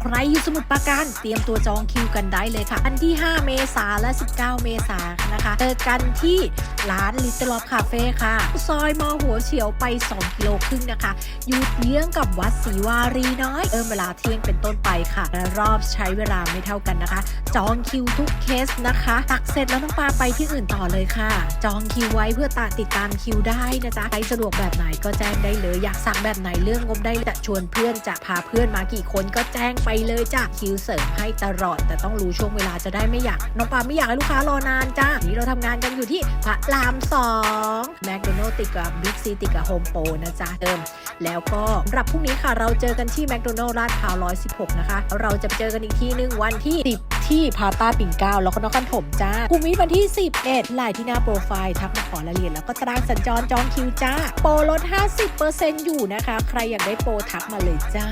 ใครอยู่สมุทรปราการเตรียมตัวจองคิวกันได้เลยค่ะ อันที่ 5 เมษาและ 19 เมษานะคะเจอกันที่ร้านลิตเติ้ลอฟคาเฟ่ค่ะ ซอยมอหัวเฉียวไป 2 กิโลครึ่งนะคะ อยู่เยื้องกับวัดศรีวารีน้อยเริ่มเวลาเที่ยงเป็นต้นไปค่ะ และรอบใช้เวลาไม่เท่ากันนะคะ จองคิวทุกเคสนะคะ ตักเสร็จแล้วน้องปลาไปที่อื่นต่อเลยค่ะ จองคิวไว้เพื่อตาติดตามคิวได้นะจ๊ะใครสะดวกแบบไหนก็แจ้งได้เลย อยากสั่งแบบไหนเรื่องงบได้จะชวนเพื่อนจะพาเพื่อนมากี่คนก็แจ้งไปเลยจ้ะคิวเสริมให้ตลอด แต่ต้องรู้ช่วงเวลาจะได้ไม่อยากน้องปลาไม่อยากให้ลูกค้ารอนานจ้านี่เราทำงานกันอยู่ที่พระรามสองแมคโดนัลล์ติดกับบิ๊กซีติดกับโฮมโปรนะจ๊ะเดิม แล้วก็สำหรับพรุ่งนี้ค่ะเราเจอกันที่แมคโดนัลล์ลาดพร้าว116 นะคะ เราจะเจอกันอีกทีหนึ่งวันที่ 10 ที่พาต้าปิ่นเก้าแล้วก็นครถมจ้ากลุ่มนี้วันที่ 11ไลน์ที่หน้าโปรไฟล์ทักมาขอรายละเอียดแล้วก็ตารางสัญจรจองคิวจ้า โปรลด 50%อยู่นะคะ ใครอยากได้โปรทักมาเลยจ้า